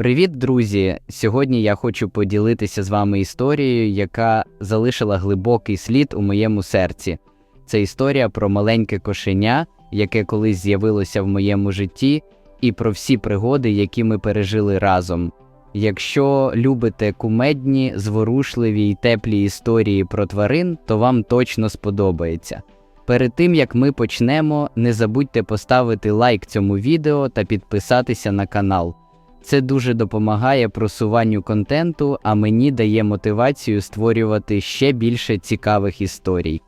Привіт, друзі! Сьогодні я хочу поділитися з вами історією, яка залишила глибокий слід у моєму серці. Це історія про маленьке кошеня, яке колись з'явилося в моєму житті, і про всі пригоди, які ми пережили разом. Якщо любите кумедні, зворушливі й теплі історії про тварин, то вам точно сподобається. Перед тим як ми почнемо, не забудьте поставити лайк цьому відео та підписатися на канал. Це дуже допомагає просуванню контенту, а мені дає мотивацію створювати ще більше цікавих історій.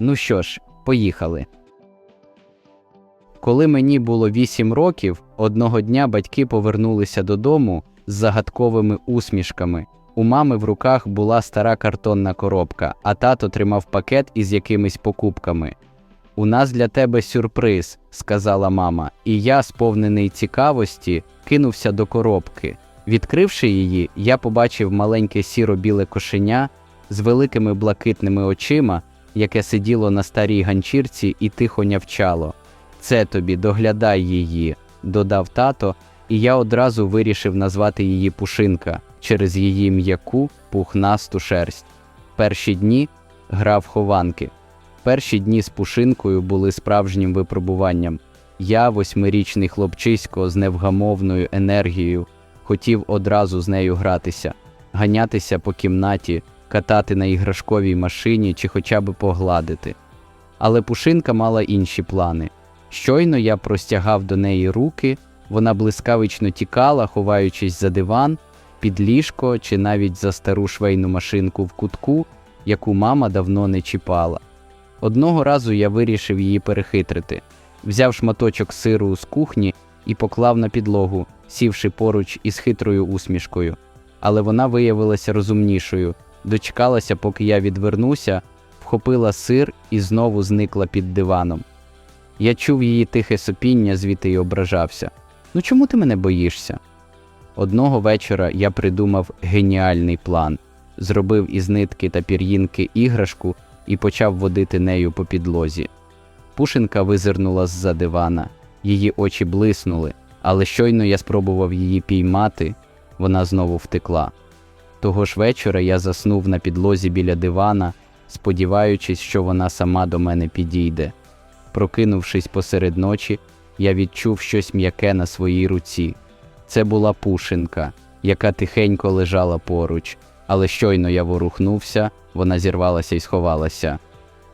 Ну що ж, поїхали. Коли мені було 8 років, одного дня батьки повернулися додому з загадковими усмішками. У мами в руках була стара картонна коробка, а тато тримав пакет із якимись покупками. У нас для тебе сюрприз, сказала мама, і я, сповнений цікавості, кинувся до коробки. Відкривши її, я побачив маленьке сіро-біле кошеня з великими блакитними очима, яке сиділо на старій ганчірці і тихо нявчало. Це тобі, доглядай її, додав тато, і я одразу вирішив назвати її Пушинка через її м'яку пухнасту шерсть. Перші дні грав хованки. Перші дні з Пушинкою були справжнім випробуванням. Я, восьмирічний хлопчисько з невгамовною енергією, хотів одразу з нею гратися, ганятися по кімнаті, катати на іграшковій машині чи хоча б погладити. Але Пушинка мала інші плани. Щойно я простягав до неї руки, вона блискавично тікала, ховаючись за диван, під ліжко чи навіть за стару швейну машинку в кутку, яку мама давно не чіпала. Одного разу я вирішив її перехитрити, взяв шматочок сиру з кухні і поклав на підлогу, сівши поруч із хитрою усмішкою. Але вона виявилася розумнішою, дочекалася, поки я відвернуся, вхопила сир і знову зникла під диваном. Я чув її тихе сопіння, звідти й ображався. Ну чому ти мене боїшся? Одного вечора я придумав геніальний план, зробив із нитки та пір'їнки іграшку і почав водити нею по підлозі. Пушинка визирнула з-за дивана, її очі блиснули, але щойно я спробував її піймати, вона знову втекла. Того ж вечора я заснув на підлозі біля дивана, сподіваючись, що вона сама до мене підійде. Прокинувшись посеред ночі, я відчув щось м'яке на своїй руці. Це була пушинка, яка тихенько лежала поруч, але щойно я ворухнувся, вона зірвалася і сховалася.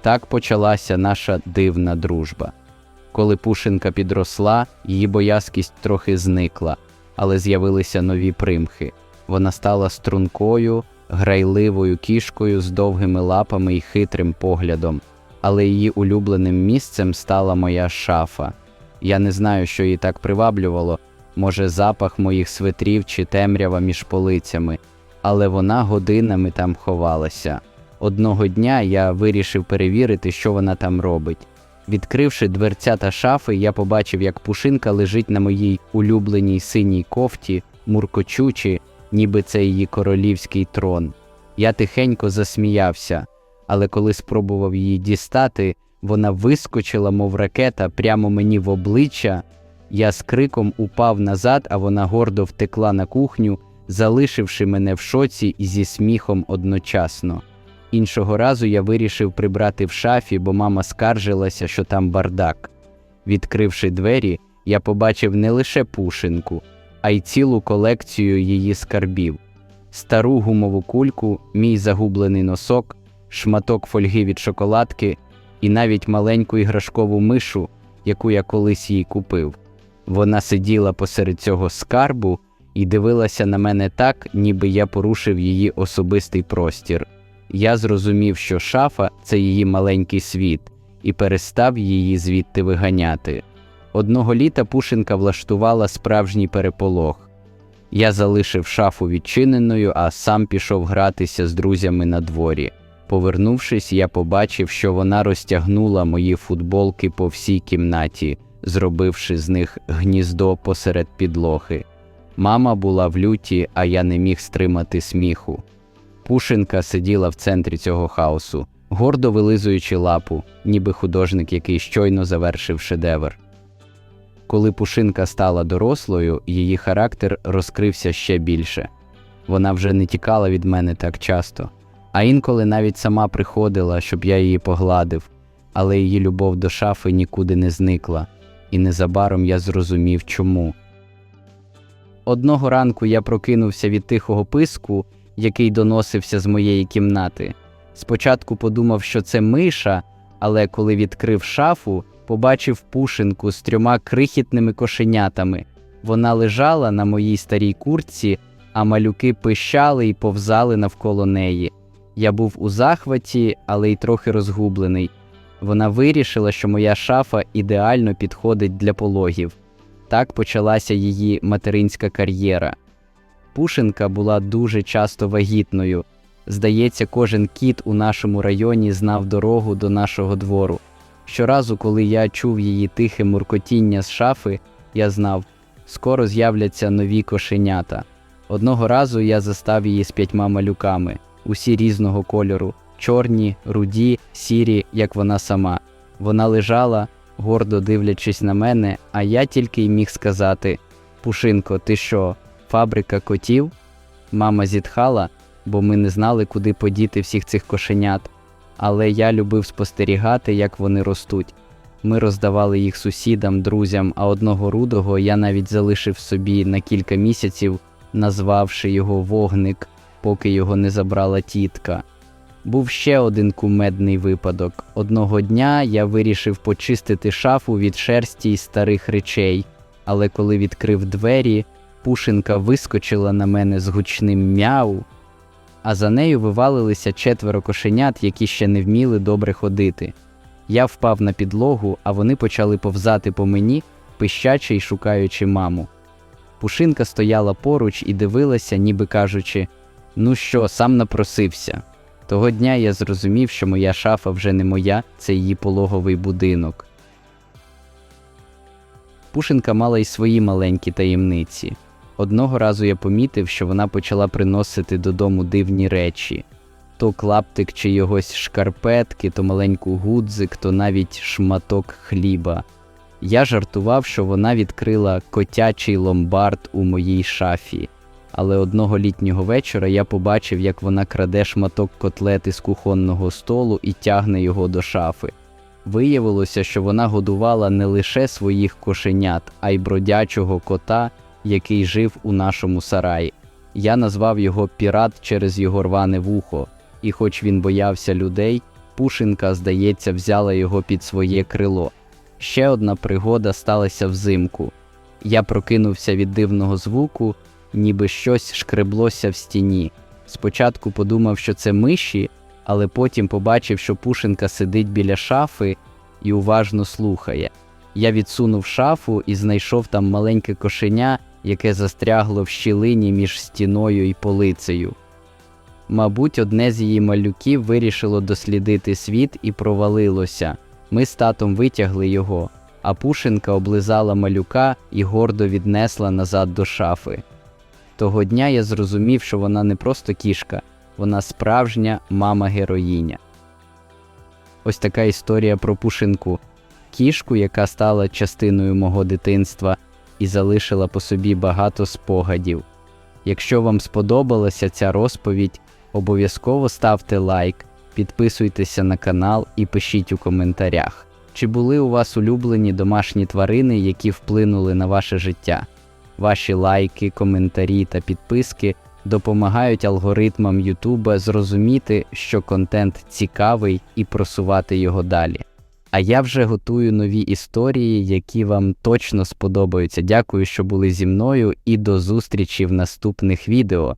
Так почалася наша дивна дружба. Коли Пушинка підросла, її боязкість трохи зникла, але з'явилися нові примхи. Вона стала стрункою, грайливою кішкою з довгими лапами і хитрим поглядом, але її улюбленим місцем стала моя шафа. Я не знаю, що її так приваблювало, може, запах моїх свитрів чи темрява між полицями, але вона годинами там ховалася. Одного дня я вирішив перевірити, що вона там робить. Відкривши дверця та шафи, я побачив, як пушинка лежить на моїй улюбленій синій кофті, муркочучи, ніби це її королівський трон. Я тихенько засміявся, але коли спробував її дістати, вона вискочила, мов ракета, прямо мені в обличчя. Я з криком упав назад, а вона гордо втекла на кухню, залишивши мене в шоці і зі сміхом одночасно. Іншого разу я вирішив прибрати в шафі, бо мама скаржилася, що там бардак. Відкривши двері, я побачив не лише пушинку, а й цілу колекцію її скарбів: стару гумову кульку, мій загублений носок, шматок фольги від шоколадки і навіть маленьку іграшкову мишу, яку я колись їй купив. Вона сиділа посеред цього скарбу і дивилася на мене так, ніби я порушив її особистий простір. Я зрозумів, що шафа це її маленький світ, і перестав її звідти виганяти. Одного літа Пушинка влаштувала справжній переполох. Я залишив шафу відчиненою, а сам пішов гратися з друзями на дворі. Повернувшись, я побачив, що вона розтягнула мої футболки по всій кімнаті, зробивши з них гніздо посеред підлоги. Мама була в люті, а я не міг стримати сміху. Пушинка сиділа в центрі цього хаосу, гордо вилизуючи лапу, ніби художник, який щойно завершив шедевр. Коли пушинка стала дорослою, її характер розкрився ще більше. Вона вже не тікала від мене так часто, а інколи навіть сама приходила, щоб я її погладив, але її любов до шафи нікуди не зникла, і незабаром я зрозумів, чому. Одного ранку я прокинувся від тихого писку, який доносився з моєї кімнати. Спочатку подумав, що це миша, але коли відкрив шафу, побачив пушинку з трьома крихітними кошенятами. Вона лежала на моїй старій куртці, а малюки пищали і повзали навколо неї. Я був у захваті, але й трохи розгублений. Вона вирішила, що моя шафа ідеально підходить для пологів. Так почалася її материнська кар'єра. Пушинка була дуже часто вагітною. Здається, кожен кіт у нашому районі знав дорогу до нашого двору. Щоразу, коли я чув її тихе муркотіння з шафи, я знав, скоро з'являться нові кошенята. Одного разу я застав її з п'ятьма малюками, усі різного кольору чорні, руді, сірі, як вона сама. Вона лежала, гордо дивлячись на мене, а я тільки й міг сказати: Пушинко, ти що, фабрика котів? Мама зітхала, бо ми не знали, куди подіти всіх цих кошенят. Але я любив спостерігати, як вони ростуть. Ми роздавали їх сусідам, друзям, а одного рудого я навіть залишив собі на кілька місяців, назвавши його вогник, поки його не забрала тітка. Був ще один кумедний випадок. Одного дня я вирішив почистити шафу від шерсті й старих речей, але коли відкрив двері, пушинка вискочила на мене з гучним мяу, а за нею вивалилися четверо кошенят, які ще не вміли добре ходити. Я впав на підлогу, а вони почали повзати по мені, пищачи й шукаючи маму. Пушинка стояла поруч і дивилася, ніби кажучи: Ну що, сам напросився. Того дня я зрозумів, що моя шафа вже не моя, це її пологовий будинок. Пушинка мала й свої маленькі таємниці. Одного разу я помітив, що вона почала приносити додому дивні речі то клаптик чи йогось шкарпетки, то маленьку гудзик, то навіть шматок хліба. Я жартував, що вона відкрила котячий ломбард у моїй шафі, але одного літнього вечора я побачив, як вона краде шматок котлети з кухонного столу і тягне його до шафи. Виявилося, що вона годувала не лише своїх кошенят, а й бродячого кота, який жив у нашому сараї. Я назвав його пірат через його рване вухо, і, хоч він боявся людей, Пушинка, здається, взяла його під своє крило. Ще одна пригода сталася взимку. Я прокинувся від дивного звуку, ніби щось шкреблося в стіні. Спочатку подумав, що це миші, але потім побачив, що Пушинка сидить біля шафи і уважно слухає. Я відсунув шафу і знайшов там маленьке кошеня, яке застрягло в щілині між стіною і полицею. Мабуть, одне з її малюків вирішило дослідити світ і провалилося. Ми з татом витягли його, а Пушинка облизала малюка і гордо віднесла назад до шафи. Того дня я зрозумів, що вона не просто кішка, вона справжня мама героїня. Ось така історія про Пушинку, кішку, яка стала частиною мого дитинства і залишила по собі багато спогадів. Якщо вам сподобалася ця розповідь, обов'язково ставте лайк, підписуйтеся на канал і пишіть у коментарях, чи були у вас улюблені домашні тварини, які вплинули на ваше життя. Ваші лайки, коментарі та підписки допомагають алгоритмам Ютуба зрозуміти, що контент цікавий і просувати його далі. А я вже готую нові історії, які вам точно сподобаються. Дякую, що були зі мною, і до зустрічі в наступних відео.